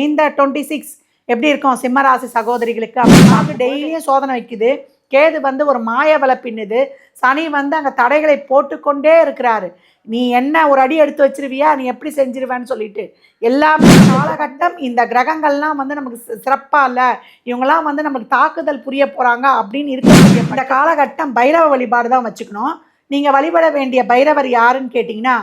இந்த twenty six எப்படி இருக்கும்? சிம்மராசி சகோதரிகளுக்கு அப்படின்னு டெய்லியும் சோதனை வைக்குது. கேது வந்து ஒரு மாயவலை பின்னுது. சனி வந்து அங்கே தடைகளை போட்டுக்கொண்டே இருக்கிறாரு. நீ என்ன ஒரு அடி எடுத்து வச்சிருவியா? நீ எப்படி செஞ்சிருவேன்னு சொல்லிட்டு. எல்லாமே காலகட்டம் இந்த கிரகங்கள்லாம் வந்து நமக்கு சிறப்பாக இல்லை. இவங்கெல்லாம் வந்து நமக்கு தாக்குதல் புரிய போகிறாங்க அப்படின்னு இருக்கக்கூடிய இந்த காலகட்டம் பைரவ வழிபாடு தான் வச்சுக்கணும். நீங்கள் வழிபட வேண்டிய பைரவர் யாருன்னு கேட்டிங்கன்னா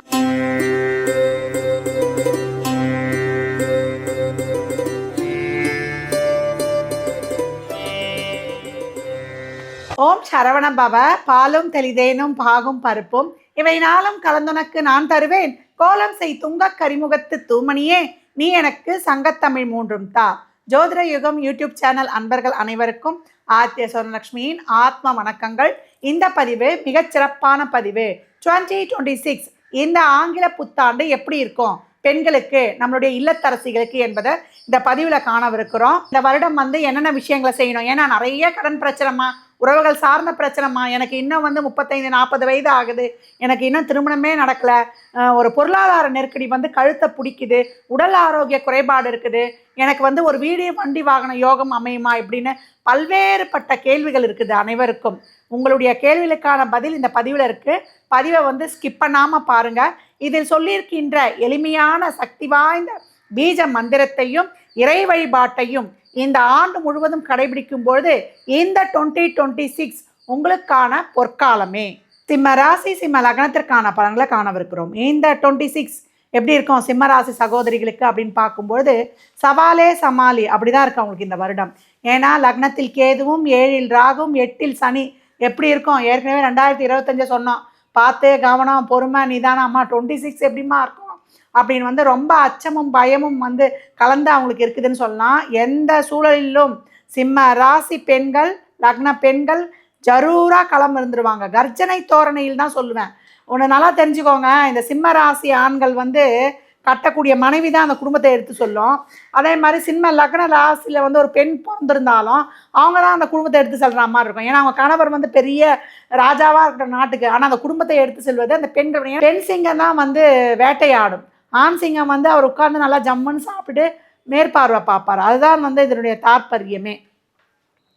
ஓம் சரவண பவ பாலும் தெளிதேனும் பாகும் பருப்பும். இவை நாளும் கலந்துனக்கு நான் தருவேன். கோலம் செய் துங்க கரிமுகத்து தூமணியே நீ எனக்கு சங்கத்தமிழ் மூன்றும் தா. ஜோதிர யுகம் யூடியூப் சேனல் அன்பர்கள் அனைவருக்கும் ஆத்திய சொர்ணலட்சுமியின் ஆத்ம வணக்கங்கள். இந்த பதிவு மிகச் சிறப்பான பதிவு. 2026 டுவெண்ட்டி சிக்ஸ் இந்த ஆங்கில புத்தாண்டு எப்படி இருக்கும்? பெண்களுக்கு நம்மளுடைய இல்லத்தரசிகளுக்கு என்பதை இந்த பதிவில் காணவிருக்கிறோம். இந்த வருடம் வந்து என்னென்ன விஷயங்களை செய்யணும்? ஏன்னா நிறைய கடன் பிரச்சனைமா உறவுகள் சார்ந்த பிரச்சனைமா எனக்கு இன்னும் வந்து முப்பத்தைந்து நாற்பது வயது ஆகுது. எனக்கு இன்னும் திருமணமே நடக்கல. ஒரு பொருளாதார நெருக்கடி வந்து கழுத்தை பிடிக்குது. உடல் ஆரோக்கிய குறைபாடு இருக்குது. எனக்கு வந்து ஒரு வீடு வண்டி வாகன யோகம் அமையுமா இப்படின்னு பல்வேறுபட்ட கேள்விகள் இருக்குது அனைவருக்கும். உங்களுடைய கேள்விகளுக்கான பதில் இந்த பதிவில் இருக்குது பதிவை வந்து ஸ்கிப் பண்ணாமல் பாருங்கள் இதில் சொல்லியிருக்கின்ற எளிமையான சக்தி வாய்ந்த பீஜ மந்திரத்தையும் இறை வழிபாட்டையும் இந்த ஆண்டு முழுவதும் கடைபிடிக்கும் பொழுது இந்த டுவெண்ட்டி டுவெண்ட்டி சிக்ஸ் உங்களுக்கான பொற்காலமே. சிம்ம ராசி சிம்ம லக்னத்திற்கான பலன்களை காணவிருக்கிறோம். இந்த டுவெண்ட்டி சிக்ஸ் எப்படி இருக்கும்? சிம்மராசி சகோதரிகளுக்கு அப்படின்னு பார்க்கும்பொழுது சவாலே சமாளி அப்படிதான் இருக்கும் அவங்களுக்கு இந்த வருடம். ஏன்னா லக்னத்தில் கேதுவும் ஏழில் ராகும் எட்டில் சனி எப்படி இருக்கும்? ஏற்கனவே ரெண்டாயிரத்தி இருபத்தஞ்சு சொன்னோம். பார்த்து கவனம் பொறுமை நிதானம். அம்மா டுவெண்ட்டி சிக்ஸ் எப்படிமா இருக்கும்? அப்படின்னு வந்து ரொம்ப அச்சமும் பயமும் வந்து கலந்து அவங்களுக்கு இருக்குதுன்னு சொல்லலாம். எந்த சூழலிலும் சிம்ம ராசி பெண்கள் லக்ன பெண்கள் ஜரூராக களம் இருந்துருவாங்க. கர்ஜனை தோரணையில் தான் சொல்லுவேன். ஒன்று நல்லா தெரிஞ்சுக்கோங்க. இந்த சிம்ம ராசி ஆண்கள் வந்து கட்டக்கூடிய மனைவி தான் அந்த குடும்பத்தை எடுத்து சொல்லும். அதே மாதிரி சிம்ம லக்ன ராசியில் வந்து ஒரு பெண் பிறந்திருந்தாலும் அவங்க தான் அந்த குடும்பத்தை எடுத்து செல்கிற மாதிரி இருக்கும். ஏன்னா அவங்க கணவர் வந்து பெரிய ராஜாவாக இருக்கிற நாட்டுக்கு. ஆனால் அந்த குடும்பத்தை எடுத்து செல்வது அந்த பெண்கள் பெண் சிங்கம் தான் வந்து வேட்டையாடும். ஆண்சிங்கம் வந்து அவர் உட்கார்ந்து நல்லா ஜம்முன்னு சாப்பிட்டு மேற்பார்வை பார்ப்பார். அதுதான் வந்து இதனுடைய தாற்பயமே.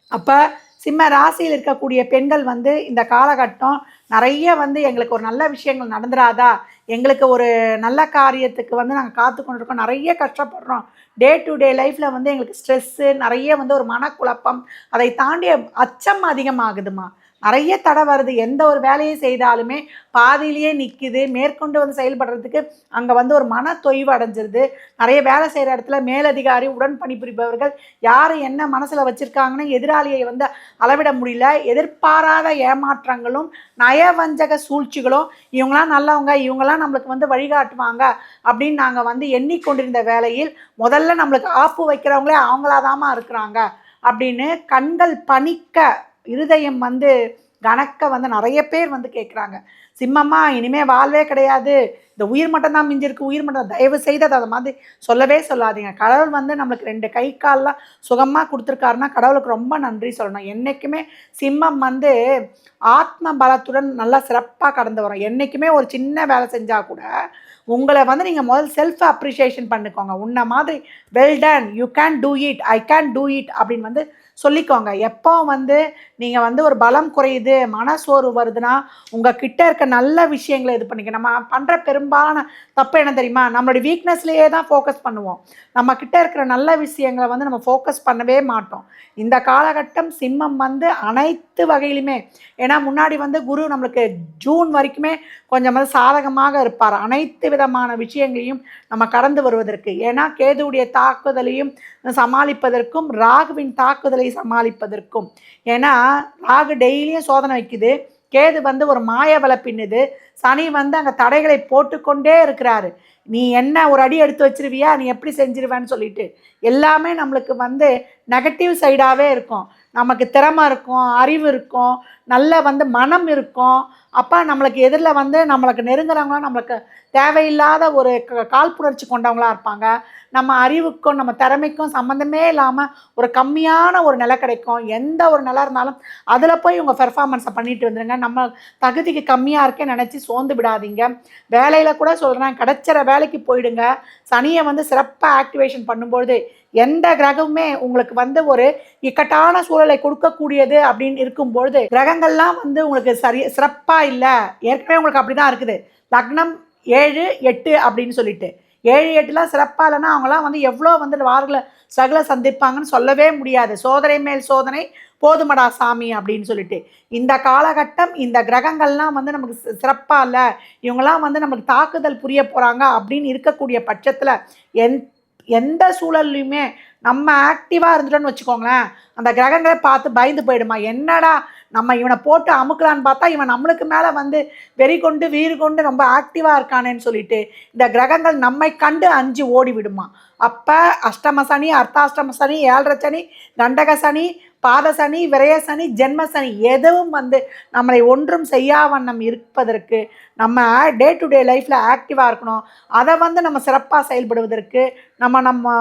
அப்போ சிம்ம ராசியில் இருக்கக்கூடிய பெண்கள் வந்து இந்த காலகட்டம் நிறைய வந்து எங்களுக்கு ஒரு நல்ல விஷயங்கள் நடந்துராதா? எங்களுக்கு ஒரு நல்ல காரியத்துக்கு வந்து நாங்கள் காத்து கொண்டிருக்கோம். நிறைய கஷ்டப்படுறோம். டே டு டே லைஃப்பில் வந்து எங்களுக்கு ஸ்ட்ரெஸ்ஸு நிறைய வந்து ஒரு மனக்குழப்பம். அதை தாண்டிய அச்சம் அதிகமாகுதுமா நிறைய தடை வருது. எந்த ஒரு வேலையை செய்தாலுமே பாதியிலேயே நிற்கிது மேற்கொண்டு வந்து செயல்படுறதுக்கு அங்கே வந்து ஒரு மன தொய்வு அடைஞ்சிருது. நிறைய வேலை செய்கிற இடத்துல மேலதிகாரி உடன் பணிபுரிபவர்கள் யார் என்ன மனசில் வச்சுருக்காங்கன்னு எதிராளியை வந்து அளவிட முடியல. எதிர்பாராத ஏமாற்றங்களும் நயவஞ்சக சூழ்ச்சிகளும் இவங்களாம் நல்லவங்க இவங்களாம் நம்மளுக்கு வந்து வழிகாட்டுவாங்க அப்படின்னு நாங்கள் வந்து எண்ணிக்கொண்டிருந்த வேலையில் முதல்ல நம்மளுக்கு ஆப்பு வைக்கிறவங்களே அவங்களாதாம்மா இருக்கிறாங்க அப்படின்னு கண்கள் பணிக்க இருதயம் வந்து கணக்க வந்து நிறைய பேர் வந்து கேட்குறாங்க சிம்மம்மா இனிமே வாழ்வே கிடையாது. இந்த உயிர் மட்டும் தான் மிஞ்சிருக்கு. உயிர் மட்டும் தயவு செய்து அதை மாதிரி சொல்லவே சொல்லாதீங்க. கடவுள் வந்து நம்மளுக்கு ரெண்டு கை கால்லாம் சுகமாக கொடுத்துருக்காருன்னா கடவுளுக்கு ரொம்ப நன்றி சொல்லணும். என்றைக்குமே சிம்மம் வந்து ஆத்ம பலத்துடன் நல்லா சிறப்பாக கடந்து வரும். என்றைக்குமே ஒரு சின்ன வேலை செஞ்சால் கூட உங்களை வந்து நீங்கள் முதல் செல்ஃப் அப்ரிஷியேஷன் பண்ணிக்கோங்க. உன்ன மாதிரி well done you can do it I can do it அப்படின்னு வந்து சொல்லிக்கோங்க. எப்போ வந்து நீங்கள் வந்து ஒரு பலம் குறையுது மனசோர்வு வருதுன்னா உங்கள் கிட்ட இருக்க நல்ல விஷயங்களை இது பண்ணிக்க. நம்ம பண்ணுற பெரும்பாலான தப்பு என்ன தெரியுமா? நம்மளுடைய வீக்னஸ்லேயே தான் ஃபோக்கஸ் பண்ணுவோம். நம்ம கிட்ட இருக்கிற நல்ல விஷயங்களை வந்து நம்ம ஃபோக்கஸ் பண்ணவே மாட்டோம். இந்த காலகட்டம் சிம்மம் வந்து அனைத்து வகையிலுமே ஏன்னா முன்னாடி வந்து குரு நம்மளுக்கு ஜூன் வரைக்குமே கொஞ்சம் வந்து சாதகமாக இருப்பார். அனைத்து விதமான விஷயங்களையும் நம்ம கடந்து வருவதற்கு. ஏன்னா கேதுவுடைய தாக்குதலையும் சமாளிப்பதற்கும் ராகுவின் தாக்குதலை சமாளிப்பதற்கும். ஏன்னா ராகு டெய்லியும் சோதனை வைக்குது. கேது வந்து ஒரு மாயவலை பின்னுது. சனி வந்து அங்கே தடைகளை போட்டுக்கொண்டே இருக்கிறாரு. நீ என்ன ஒரு அடி எடுத்து வச்சிருவியா? நீ எப்படி செஞ்சிருவேன்னு சொல்லிட்டு. எல்லாமே நம்மளுக்கு வந்து நெகட்டிவ் சைடாகவே இருக்கும். நமக்கு திறமை இருக்கும் அறிவு இருக்கும் நல்ல வந்து மனம் இருக்கும். அப்போ நம்மளுக்கு எதிரில் வந்து நம்மளுக்கு நெருங்குறவங்களாம் நம்மளுக்கு தேவையில்லாத ஒரு க- காழ்ப்புணர்ச்சி கொண்டவங்களா இருப்பாங்க. நம்ம அறிவுக்கும் நம்ம திறமைக்கும் சம்மந்தமே இல்லாமல் ஒரு கம்மியான ஒரு நிலை கிடைக்கும். எந்த ஒரு நிலை இருந்தாலும் அதில் போய் உங்கள் பெர்ஃபார்மன்ஸை பண்ணிட்டு வந்துடுங்க நம்ம தகுதிக்கு கம்மியாக இருக்கே நினச்சி சோர்ந்து விடாதீங்க. வேலையில் கூட சொல்கிறேன் கிடைச்சிற வேலைக்கு போயிடுங்க. சனியை வந்து சிறப்பாக ஆக்டிவேஷன் பண்ணும்பொழுது எந்த கிரகமுமே உங்களுக்கு வந்து ஒரு இக்கட்டான சூழலை கொடுக்கக்கூடியது அப்படின்னு இருக்கும்பொழுது கிரகங்கள்லாம் வந்து உங்களுக்கு சரி சிறப்பாக இல்லை. ஏற்கனவே உங்களுக்கு அப்படி தான் இருக்குது. லக்னம் ஏழு எட்டு அப்படின்னு சொல்லிட்டு. ஏழு எட்டுலாம் சிறப்பாக இல்லைன்னா அவங்களாம் வந்து எவ்வளோ வந்து வாரங்களை சகல சந்திப்பாங்கன்னு சொல்லவே முடியாது. சோதனை மேல் சோதனை போதுமடா சாமி அப்படின்னு சொல்லிட்டு. இந்த காலகட்டம் இந்த கிரகங்கள்லாம் வந்து நமக்கு சிறப்பாக இல்லை. இவங்கெல்லாம் வந்து நமக்கு தாக்குதல் புரிய போகிறாங்க அப்படின்னு இருக்கக்கூடிய பட்சத்தில் எந் எந்த சூழல்லையுமே நம்ம ஆக்டிவாக இருந்துட்டோன்னு வச்சுக்கோங்களேன் அந்த கிரகங்களை பார்த்து பயந்து போயிடுமா? என்னடா நம்ம இவனை போட்டு அமுக்கலான்னு பார்த்தா இவன் நம்மளுக்கு மேலே வந்து வெறி கொண்டு வீறு கொண்டு ரொம்ப ஆக்டிவாக இருக்கானேன்னு சொல்லிட்டு இந்த கிரகங்கள் நம்மை கண்டு அஞ்சு ஓடி விடுமா அப்போ அஷ்டம சனி அர்த்தாஷ்டம சனி ஏழரை சனி கண்டக சனி பாத சனி விரய சனி ஜென்ம சனி எதுவும் வந்து நம்மளை ஒன்றும் செய்யாவண்ணம் இருப்பதற்கு நம்ம டே டு டே லைஃப்பில் ஆக்டிவாக இருக்கணும். அதை வந்து நம்ம சிறப்பாக செயல்படுவதற்கு நம்ம நம்ம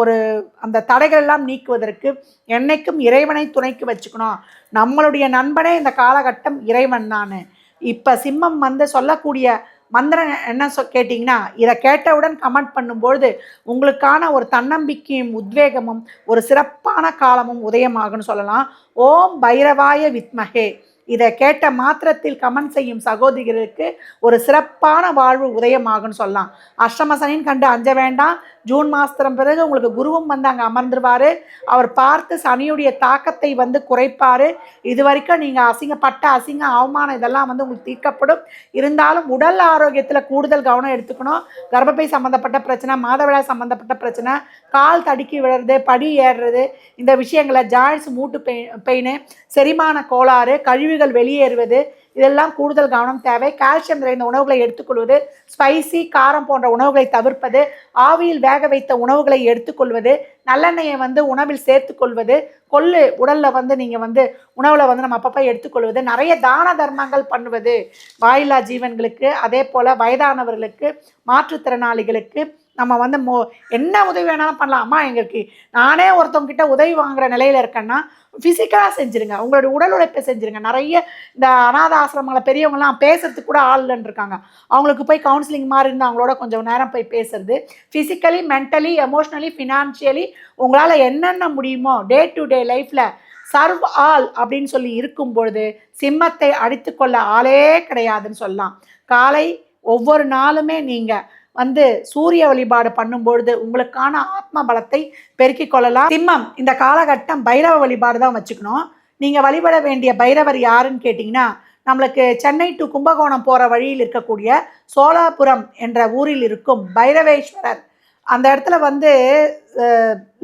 ஒரு அந்த தடைகள் எல்லாம் நீக்குவதற்கு என்னைக்கும் இறைவனை துணைக்கு வச்சுக்கணும். நம்மளுடைய நண்பனே இந்த காலகட்டம் இறைவன் தான். இப்போ சிம்மம் வந்து சொல்லக்கூடிய மந்திரம் என்ன சொ கேட்டிங்கன்னா இதை கேட்டவுடன் கமெண்ட் பண்ணும்பொழுது உங்களுக்கான ஒரு தன்னம்பிக்கையும் உத்வேகமும் ஒரு சிறப்பான காலமும் உதயமாகும்னு சொல்லலாம். ஓம் பைரவாய வித்மகே இதை கேட்ட மாத்திரத்தில் கமெண்ட் செய்யும் சகோதரிகளுக்கு ஒரு சிறப்பான வாழ்வு உதயமாகும்னு சொல்லலாம். அஷ்டமசனின் கண்டு அஞ்ச வேண்டாம். ஜூன் மாதம் பிறகு உங்களுக்கு குருவும் வந்து அங்கே அமர்ந்துருவார். அவர் பார்த்து சனியுடைய தாக்கத்தை வந்து குறைப்பார். இது வரைக்கும் நீங்கள் அசிங்கப்பட்ட அசிங்க அவமானம் இதெல்லாம் வந்து உங்களுக்கு தீர்க்கப்படும். இருந்தாலும் உடல் ஆரோக்கியத்தில் கூடுதல் கவனம் எடுத்துக்கணும். கர்ப்பப்பை சம்மந்தப்பட்ட பிரச்சனை மாதவிழா சம்மந்தப்பட்ட பிரச்சனை கால் தடுக்கி விழுறது படி ஏறுறது இந்த விஷயங்களை ஜாயின்ஸ் மூட்டு பெயின் பெயின் செரிமான கோளாறு கழிவுகள் வெளியேறுவது இதெல்லாம் கூடுதல் கவனம் தேவை. கால்சியம் நிறைந்த உணவுகளை எடுத்துக்கொள்வது ஸ்பைசி காரம் போன்ற உணவுகளை தவிர்ப்பது ஆவியில் வேக வைத்த உணவுகளை எடுத்துக்கொள்வது நல்லெண்ணெயை வந்து உணவில் சேர்த்துக்கொள்வது கொள்ளு உடலில் வந்து நீங்கள் வந்து உணவில் வந்து நம்ம அப்பப்போ எடுத்துக்கொள்வது நிறைய தான தர்மங்கள் பண்ணுவது வாயில்லா ஜீவன்களுக்கு அதே போல் வயதானவர்களுக்கு மாற்றுத்திறனாளிகளுக்கு நம்ம வந்து மோ என்ன உதவி வேணாலும் பண்ணலாம். அம்மா எங்களுக்கு நானே ஒருத்தவங்கிட்ட உதவி வாங்குற நிலையில் இருக்கேன்னா ஃபிசிக்கலாக செஞ்சுருங்க. உங்களோட உடல் உழைப்பை செஞ்சுருங்க. நிறைய இந்த அநாத ஆசிரமங்களை பெரியவங்கலாம் பேசுறதுக்கு கூட ஆள் இருக்காங்க. அவங்களுக்கு போய் கவுன்சிலிங் மாதிரி இருந்து அவங்களோட கொஞ்சம் நேரம் போய் பேசுறது. ஃபிசிக்கலி மென்டலி எமோஷ்னலி ஃபினான்ஷியலி உங்களால் என்னென்ன முடியுமோ டே டு டே லைஃப்பில் சர்வ் ஆல் அப்படின்னு சொல்லி இருக்கும் பொழுது சிம்மத்தை அடித்துக்கொள்ள ஆளே கிடையாதுன்னு சொல்லலாம். காலை ஒவ்வொரு நாளுமே நீங்கள் வந்து சூரிய வழிபாடு பண்ணும்பொழுது உங்களுக்கான ஆத்ம பலத்தை பெருக்கிக் கொள்ளலாம். சிம்மம் இந்த காலகட்டம் பைரவ வழிபாடு தான் வச்சுக்கணும். நீங்கள் வழிபட வேண்டிய பைரவர் யாருன்னு கேட்டிங்கன்னா நம்மளுக்கு சென்னை டு கும்பகோணம் போகிற வழியில் இருக்கக்கூடிய சோலாபுரம் என்ற ஊரில் இருக்கும் பைரவேஸ்வரர். அந்த இடத்துல வந்து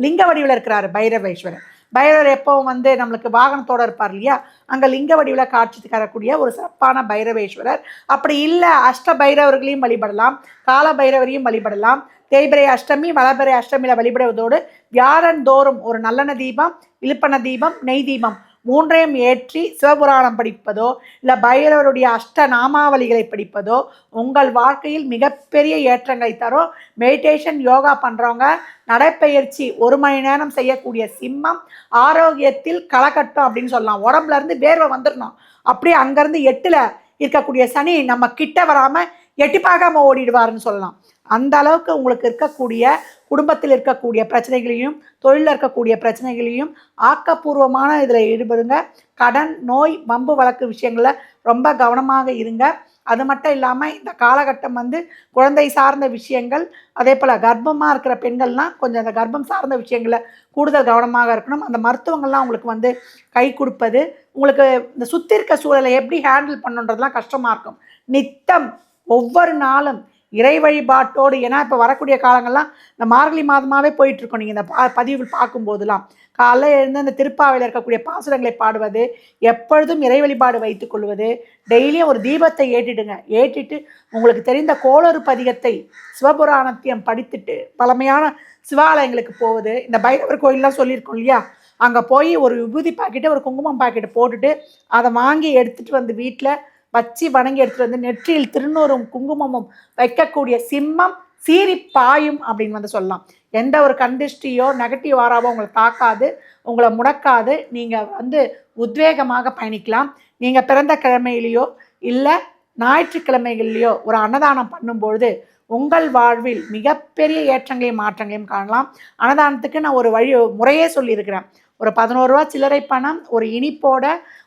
லிங்க வடிவில் இருக்கிறார் பைரவேஸ்வரர். பைரவர் எப்பவும் வந்து நம்மளுக்கு வாகனத்தோட இருப்பார் இல்லையா? அங்கே லிங்க வடிவில் காட்சி தரக்கூடிய ஒரு சிறப்பான பைரவேஸ்வரர். அப்படி இல்லை அஷ்ட பைரவர்களையும் வழிபடலாம் கால பைரவரையும் வழிபடலாம் தேய்பிரை அஷ்டமி வளபிரை அஷ்டமியில் வழிபடுவதோடு வியாழந்தோறும் ஒரு நல்லெண்ண தீபம் இழுப்பன தீபம் நெய் தீபம் மூன்றையும் ஏற்றி சிவபுராணம் படிப்பதோ இல்லை பைரவருடைய அஷ்ட நாமாவளிகளை படிப்பதோ உங்கள் வாழ்க்கையில் மிகப்பெரிய ஏற்றங்களை தரும் மெடிடேஷன் யோகா பண்ணுறவங்க நடைப்பயிற்சி ஒரு மணி நேரம் செய்யக்கூடிய சிம்மம் ஆரோக்கியத்தில் களக்கட்டும் அப்படின்னு சொல்லலாம். உடம்புல இருந்து வேர்வை வந்துடணும் அப்படியே அங்கேருந்து எட்டில் இருக்கக்கூடிய சனி நம்ம கிட்ட வராமல் எட்டி பார்க்காம ஓடிடுவாருன்னு சொல்லலாம். அந்த அளவுக்கு உங்களுக்கு இருக்கக்கூடிய குடும்பத்தில் இருக்கக்கூடிய பிரச்சனைகளையும் தொழிலில் இருக்கக்கூடிய பிரச்சனைகளையும் ஆக்கப்பூர்வமான இதில் ஈடுபடுங்க. கடன் நோய் வம்பு வழக்கு விஷயங்களில் ரொம்ப கவனமாக இருங்க. அது மட்டும் இல்லாமல் இந்த காலகட்டம் வந்து குழந்தை சார்ந்த விஷயங்கள் அதே போல் கர்ப்பமாக இருக்கிற பெண்கள்லாம் கொஞ்சம் அந்த கர்ப்பம் சார்ந்த விஷயங்களில் கூடுதல் கவனமாக இருக்கணும். அந்த மருத்துவங்கள்லாம் உங்களுக்கு வந்து கை கொடுப்பது உங்களுக்கு இந்த சுற்றி இருக்க சூழலை எப்படி ஹேண்டில் பண்ணுன்றதுலாம் கஷ்டமாக இருக்கும். நித்தம் ஒவ்வொரு நாளும் இறை வழிபாட்டோடு ஏன்னா இப்போ வரக்கூடிய காலங்கள்லாம் இந்த மார்கழி மாதமாகவே போயிட்டுருக்கோம். நீங்கள் இந்த பா பதிவு பார்க்கும்போதெல்லாம். காலைல எழுந்து அந்த திருப்பாவையில் இருக்கக்கூடிய பாசுரங்களை பாடுவது எப்பொழுதும் இறை வழிபாடு வைத்து கொள்வது டெய்லியும் ஒரு தீபத்தை ஏற்றிடுங்க. ஏற்றிட்டு உங்களுக்கு தெரிந்த கோளறு பதிகத்தை சிவபுராணத்தையும் படித்துட்டு பழமையான சிவாலயங்களுக்கு போவது இந்த பைரவர் கோயிலெலாம் சொல்லியிருக்கோம் இல்லையா? அங்கே போய் ஒரு விபூதி பாக்கெட்டு ஒரு குங்குமம் பாக்கெட்டு போட்டுட்டு அதை வாங்கி எடுத்துகிட்டு வந்து வீட்டில் வச்சு வணங்கி எடுத்துகிட்டு வந்து நெற்றியில் திருநூறும் குங்குமமும் வைக்கக்கூடிய சிம்மம் சீறி பாயும் அப்படின்னு வந்து சொல்லலாம். எந்த ஒரு கண்டிஷ்டியோ நெகட்டிவ் ஆறாவோ உங்களை தாக்காது உங்களை முடக்காது. நீங்கள் வந்து உத்வேகமாக பயணிக்கலாம். நீங்கள் பிறந்த கிழமையிலேயோ இல்லை ஞாயிற்றுக்கிழமைகள்லையோ ஒரு அன்னதானம் பண்ணும்பொழுது உங்கள் வாழ்வில் மிகப்பெரிய ஏற்றங்களையும் மாற்றங்களையும் காணலாம். அன்னதானத்துக்கு நான் ஒரு வழி முறையே சொல்லியிருக்கிறேன். ஒரு பதினோரு ரூபா சில்லறை பணம் ஒரு இனிப்போட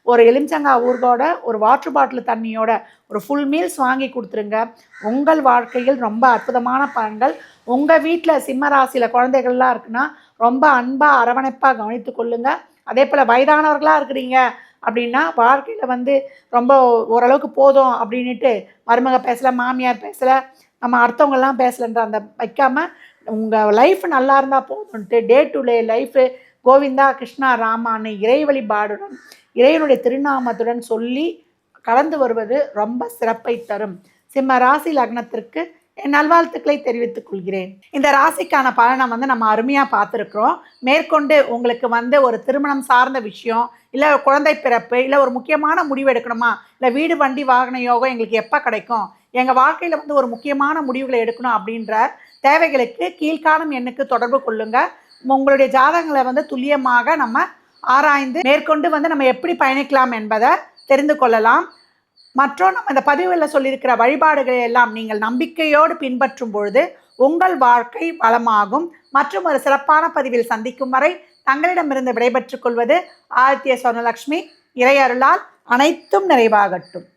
ஒரு எலுமிச்சங்காய் ஊர்கோட ஒரு வாட்டர் பாட்டில் தண்ணியோட ஒரு ஃபுல் மீல்ஸ் வாங்கி கொடுத்துருங்க. உங்கள் வாழ்க்கையில் ரொம்ப அற்புதமான பலன்கள். உங்கள் வீட்டில் சிம்ம ராசியில் குழந்தைகள்லாம் இருக்குன்னா ரொம்ப அன்பாக அரவணைப்பாக கவனித்து கொள்ளுங்க. அதே போல் வயதானவர்களாக இருக்கிறீங்க அப்படின்னா வாழ்க்கையில் வந்து ரொம்ப ஓரளவுக்கு போதும் அப்படின்ட்டு மருமக பேசலை மாமியார் பேசலை நம்ம அடுத்தவங்கெல்லாம் பேசலைன்ற அந்த வைக்காமல் உங்கள் லைஃப் நல்லா இருந்தால் போதும்ன்ட்டு day to day life Govinda Krishna ராமான்னு இறை வழிபாடுடன் இறைவனுடைய திருநாமத்துடன் சொல்லி கலந்து வருவது ரொம்ப சிறப்பை தரும். சிம்ம ராசி லக்னத்திற்கு என் நல்வாழ்த்துக்களை தெரிவித்துக் கொள்கிறேன். இந்த ராசிக்கான பலனை வந்து நம்ம அருமையாக பார்த்துருக்குறோம். மேற்கொண்டு உங்களுக்கு வந்து ஒரு திருமணம் சார்ந்த விஷயம் இல்லை குழந்தை பிறப்பு இல்லை ஒரு முக்கியமான முடிவு எடுக்கணுமா இல்லை வீடு வண்டி வாகன யோகம் எங்களுக்கு எப்போ கிடைக்கும் எங்கள் வாழ்க்கையில் வந்து ஒரு முக்கியமான முடிவுகளை எடுக்கணும் அப்படின்ற தேவைகளுக்கு கீழ்காணும் எண்ணுக்கு தொடர்பு கொள்ளுங்கள் உங்களுடைய ஜாதகங்களை வந்து துல்லியமாக நம்ம ஆராய்ந்து மேற்கொண்டு வந்து நம்ம எப்படி பயணிக்கலாம் என்பதை தெரிந்து கொள்ளலாம். மற்றும் நம்ம இந்த பதிவில் சொல்லியிருக்கிற வழிபாடுகளை எல்லாம் நீங்கள் நம்பிக்கையோடு பின்பற்றும் பொழுது உங்கள் வாழ்க்கை வளமாகும். மற்றும் ஒரு சிறப்பான பதிவில் சந்திக்கும் வரை தங்களிடமிருந்து விடைபெற்றுக் கொள்வது ஆதித்ய சொர்ணலக்ஷ்மி. இறையருளால் அனைத்தும் நிறைவாகட்டும்.